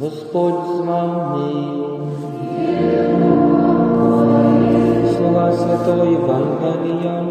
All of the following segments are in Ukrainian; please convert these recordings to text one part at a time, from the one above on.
Господь з вами. Слова Святого Євангелія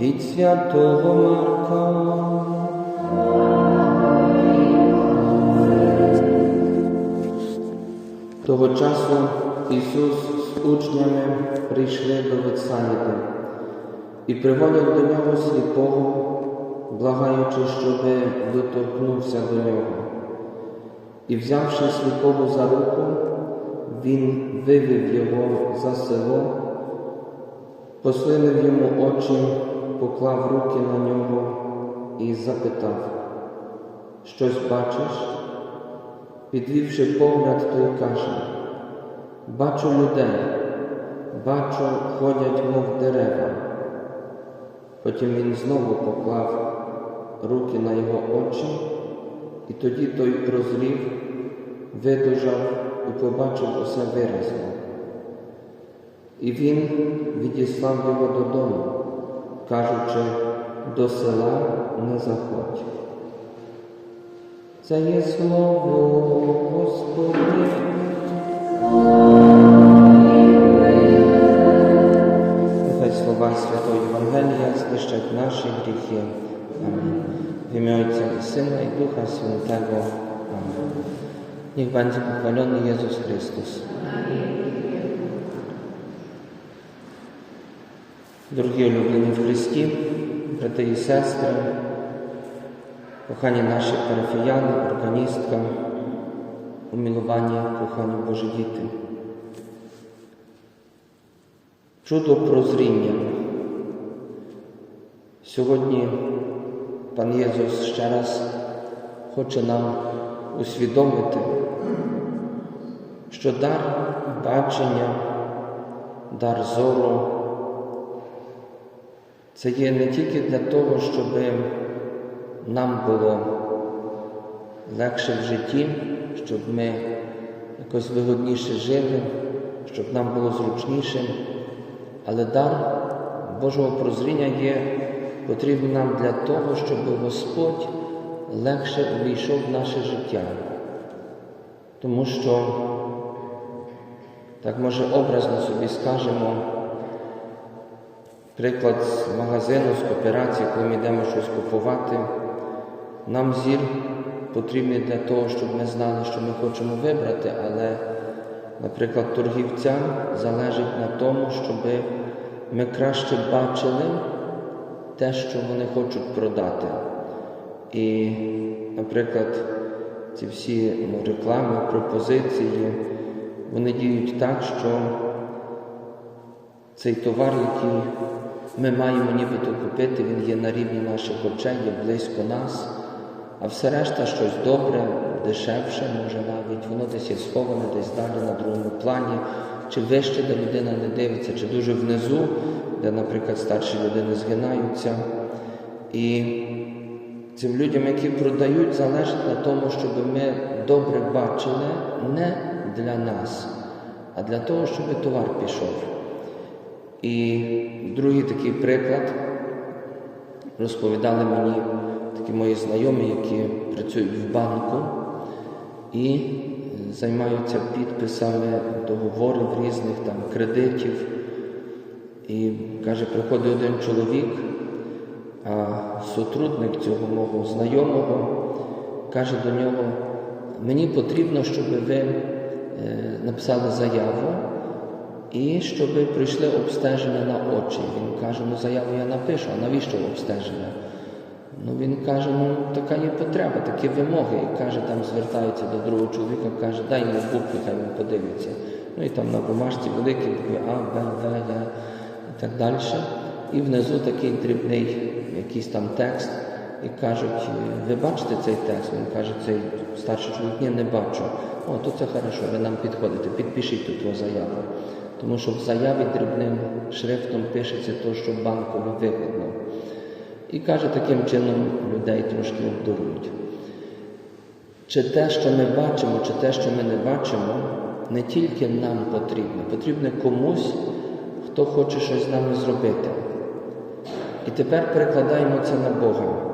від святого Марка. Того часу Ісус з учнями прийшли до Вексаїди і приводять до нього сліпого, благаючи, щоби доторкнувся до нього. І, взявши сліпого за руку, він вивів його за село, послинив йому очі, поклав руки на нього і запитав, щось бачиш? Підвівши погляд, той каже, бачу людей, бачу, ходять, мов дерева. Потім він знову поклав руки на його очі, і тоді той прозрів, видужав і побачив усе виразно. І він відіслав його додому, кажучи, до села не заходь. Це є слово. Нехай слова Святого Євангелія знищать наші гріхи. Амінь. В ім'я Отця і Сина і Духа Святого. Амінь. Niech będzie pochwalony Jezus Chrystus. Дорогі улюблені в Христі, брати і сестри, кохані наші парафіяни, органістка, умілувані, кохані Божі діти. Чудо прозріння. Сьогодні Пан Єсус ще раз хоче нам усвідомити, що дар бачення, дар зору це є не тільки для того, щоб нам було легше в житті, щоб ми якось вигодніше жили, щоб нам було зручніше, але дар Божого прозріння є потрібен нам для того, щоб Господь легше увійшов в наше життя. Тому що, так може образно собі скажемо, приклад з магазину, з кооперації, коли ми йдемо щось купувати, нам зір потрібний для того, щоб ми знали, що ми хочемо вибрати, але, наприклад, торгівцям залежить на тому, щоб ми краще бачили те, що вони хочуть продати. І, наприклад, ці всі ну, реклами, пропозиції, вони діють так, що цей товар, який ми маємо нібито купити, він є на рівні наших очей, є близько нас, а все решта щось добре, дешевше, може навіть, воно десь є сховане, десь далі на другому плані, чи вище, де людина не дивиться, чи дуже внизу, де, наприклад, старші людини згинаються. І цим людям, які продають, залежить на тому, щоб ми добре бачили не для нас, а для того, щоб товар пішов. І другий такий приклад розповідали мені такі мої знайомі, які працюють в банку і займаються підписами договорів різних там кредитів. І каже, приходить один чоловік, а сотрудник цього мого знайомого каже до нього, мені потрібно, щоб ви е, написали заяву і щоб прийшли обстеження на очі. Він каже, ну заяву я напишу, а навіщо обстеження? Ну він каже, ну така є потреба, такі вимоги. І каже, там звертається до другого чоловіка, каже, дай йому букви, хай він подивиться. Ну і там на бумажці великі букви А, Б, В, Г і так далі. І внизу такий дрібний якийсь там текст. І кажуть, ви бачите цей текст? Він каже, цей старший чоловік, ні, не бачу. О, то це хорошо, ви нам підходите, підпишіть тут заяву. Тому що в заяві дрібним шрифтом пишеться то, що банкові вигодно. І каже, таким чином людей трошки обдурують. Чи те, що ми бачимо, чи те, що ми не бачимо, не тільки нам потрібно, потрібно комусь, хто хоче щось з нами зробити. І тепер перекладаємо це на Бога.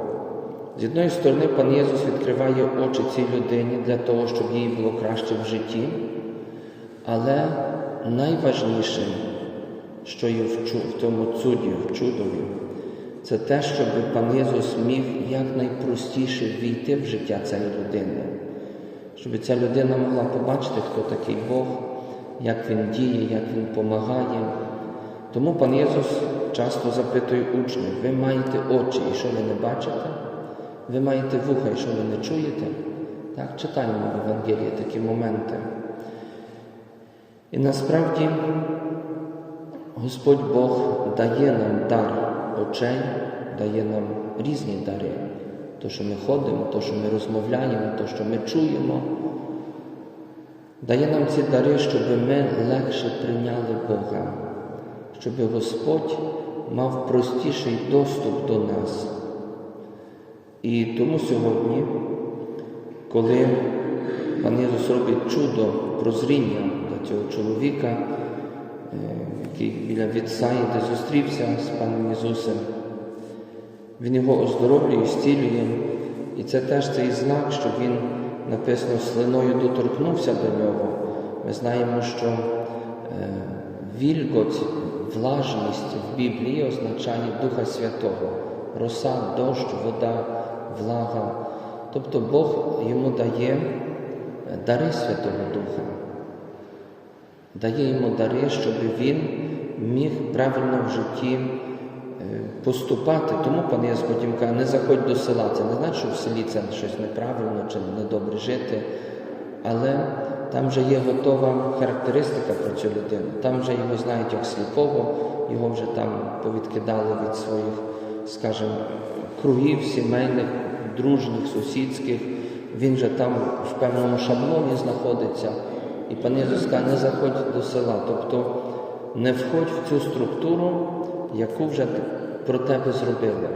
З одної сторони, пан Єсус відкриває очі цій людині для того, щоб їй було краще в житті, але найважніше, що є в тому цуді, в чудові, це те, щоб пан Єсус міг якнайпростіше війти в життя цієї людини, щоб ця людина могла побачити, хто такий Бог, як Він діє, як Він допомагає. Тому пан Єсус часто запитує учнів, ви маєте очі, і що ви не бачите? Ви маєте вуха, і що ви не чуєте? Так, читаємо в Євангелії такі моменти. І насправді Господь Бог дає нам дар очей, дає нам різні дари. То, що ми ходимо, то, що ми розмовляємо, то, що ми чуємо, дає нам ці дари, щоб ми легше прийняли Бога, щоб Господь мав простіший доступ до нас. І тому сьогодні, коли пан Єсус робить чудо прозріння для цього чоловіка, який біля Вітсаїди зустрівся з паном Ісусом, він його оздоровлює, зцілює. І це теж цей знак, що він написано слиною доторкнувся до нього. Ми знаємо, що е, вільготь, влажність в Біблії означає Духа Святого, роса, дощ, вода, влага. Тобто Бог йому дає е, дари Святого Духа, дає йому дари, щоб він міг правильно в житті е, поступати. Тому пан потім каже, не заходь до села. Це не значить, що в селі це щось неправильно чи недобре жити, але там вже є готова характеристика про цю людину. Там вже його знають як сліпого, його вже там повідкидали від своїх, скажімо, кругів сімейних, дружніх, сусідських. Він вже там в певному шаблоні знаходиться. І пан Єсус каже, не заходь до села. Тобто не входь в цю структуру, яку вже про тебе зробили.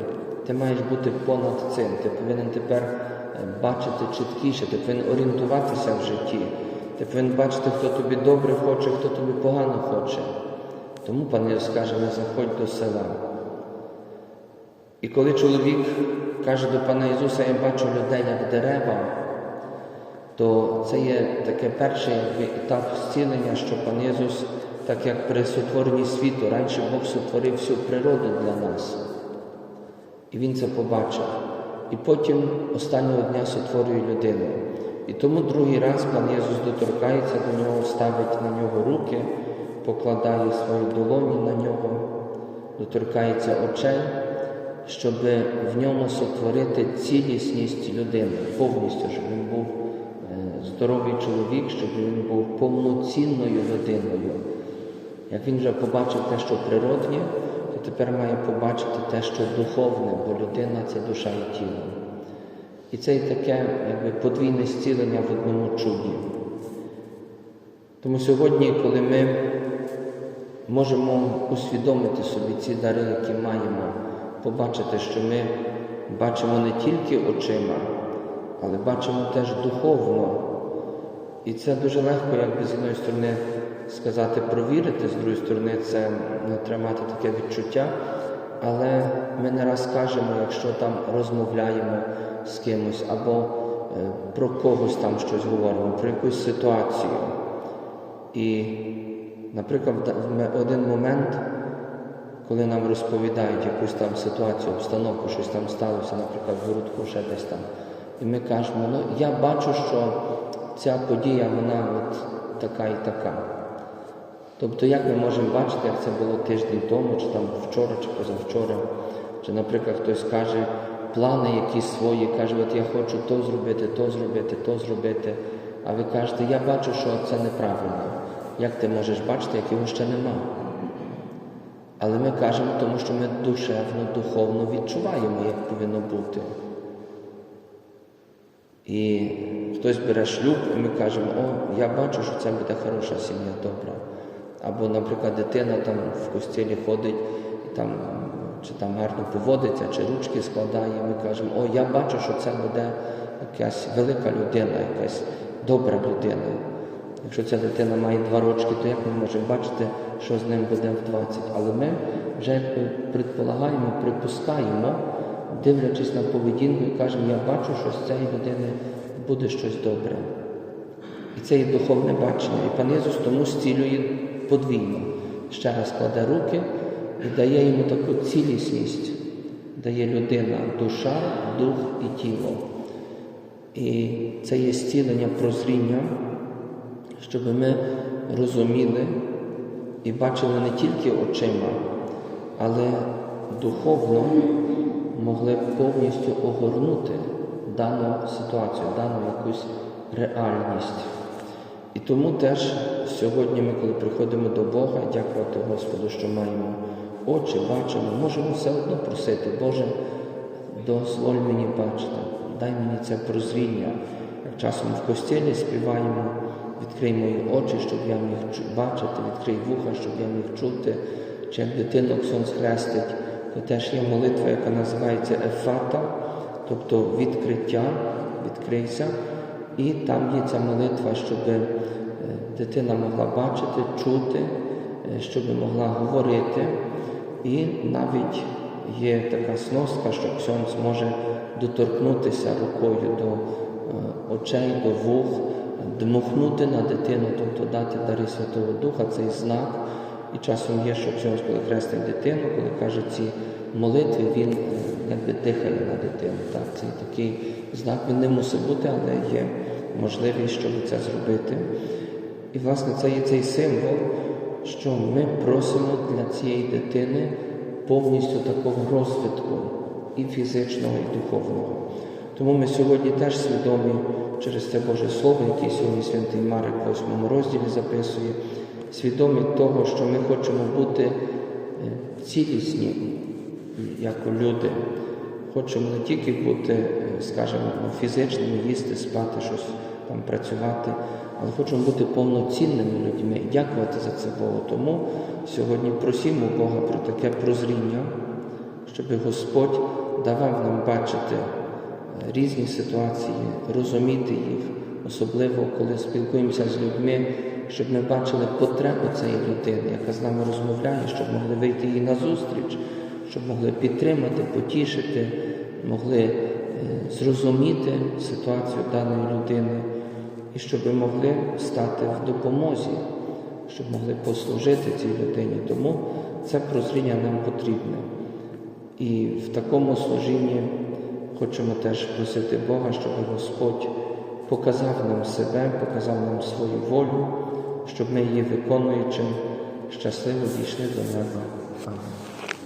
Ти маєш бути понад цим. Ти повинен тепер е, бачити чіткіше, ти повинен орієнтуватися в житті. Ти повинен бачити, хто тобі добре хоче, хто тобі погано хоче. Тому пан Єсус каже, не заходь до села. І коли чоловік каже до пана Ісуса, я бачу людей як дерева, то це є таке перший етап зцілення, що пан Ісус, так як при сотворенні світу, раніше Бог сотворив всю природу для нас. І Він це побачив. І потім останнього дня сотворює людину. І тому другий раз пан Ісус доторкається до нього, ставить на нього руки, покладає свої долоні на нього, доторкається очей, щоб в ньому сотворити цілісність людини, повністю, щоб він був здоровий чоловік, щоб він був повноцінною людиною. Як він вже побачив те, що природнє, то тепер має побачити те, що духовне, бо людина це душа і тіло. І це і таке якби, подвійне зцілення в одному чуді. Тому сьогодні, коли ми можемо усвідомити собі ці дари, які маємо, побачити, що ми бачимо не тільки очима, але бачимо теж духовно. І це дуже легко, якби з однієї сторони сказати, провірити, з другої сторони, це ну, треба мати таке відчуття. Але ми не раз кажемо, якщо там розмовляємо з кимось або е, про когось там щось говоримо, про якусь ситуацію. І, наприклад, в один момент, коли нам розповідають якусь там ситуацію, обстановку, щось там сталося, наприклад, в городку ще десь там. І ми кажемо, ну я бачу, що ця подія, вона от така і така. Тобто, як ми можемо бачити, як це було тиждень тому, чи там вчора, чи позавчора, чи, наприклад, хтось каже плани якісь свої, каже, от я хочу то зробити, то зробити, то зробити. А ви кажете, я бачу, що це неправильно. Як ти можеш бачити, як його ще нема? Але ми кажемо, тому що ми душевно, духовно відчуваємо, як повинно бути. І хтось бере шлюб, і ми кажемо, о, я бачу, що це буде хороша сім'я, добра. Або, наприклад, дитина там в костілі ходить і там чи там гарно поводиться, чи ручки складає, і ми кажемо, о, я бачу, що це буде якась велика людина, якась добра людина. Якщо ця дитина має два рочки, то як ми можемо бачити, що з ним буде в 20? Але ми вже предполагаємо, припускаємо, дивлячись на поведінку і кажемо, я бачу, що з цієї людини буде щось добре. І це є духовне бачення. І пан Єсус тому зцілює подвійно. ще раз кладе руки і дає йому таку цілісність, дає людина душа, дух і тіло. І це є зцілення прозріння, щоб ми розуміли і бачили не тільки очима, але духовно могли повністю огорнути дану ситуацію, дану якусь реальність. І тому теж сьогодні ми, коли приходимо до Бога, дякувати Господу, що маємо очі, бачимо, можемо все одно просити, Боже, дозволь мені бачити, дай мені це прозріння. Як часом в костілі співаємо, відкрий мої очі, щоб я міг бачити, відкрий вуха, щоб я міг чути. Чи як дитину Ксьонс хрестить, то теж є молитва, яка називається Ефата, тобто відкриття, відкрийся. І там є ця молитва, щоб е, дитина могла бачити, чути, е, щоб могла говорити. І навіть є така сноска, що Ксьонс може доторкнутися рукою до е, очей, до вух, дмухнути на дитину, тобто дати дари Святого Духа, цей знак. І часом є, що Ксьонс, коли хрестить дитину, коли каже ці молитви, він якби дихає на дитину. Так, це такий знак, він не мусить бути, але є можливість, щоб це зробити. І, власне, це є цей символ, що ми просимо для цієї дитини повністю такого розвитку і фізичного, і духовного. Тому ми сьогодні теж свідомі через це Боже Слово, яке сьогодні святий Марик в 8 розділі записує, свідомі того, що ми хочемо бути е, цілісні, як люди. Хочемо не тільки бути, е, скажімо, ну, фізичними, їсти, спати, щось там працювати, але хочемо бути повноцінними людьми і дякувати за це Богу. Тому сьогодні просімо Бога про таке прозріння, щоб Господь давав нам бачити е, різні ситуації, розуміти їх, особливо коли спілкуємося з людьми, щоб ми бачили потребу цієї людини, яка з нами розмовляє, щоб могли вийти їй на зустріч, щоб могли підтримати, потішити, могли е, зрозуміти ситуацію даної людини і щоб могли стати в допомозі, щоб могли послужити цій людині. Тому це прозріння нам потрібне. І в такому служінні хочемо теж просити Бога, щоб Господь показав нам себе, показав нам свою волю, щоб ми її виконуючи, щасливо дійшли до неба. Амінь.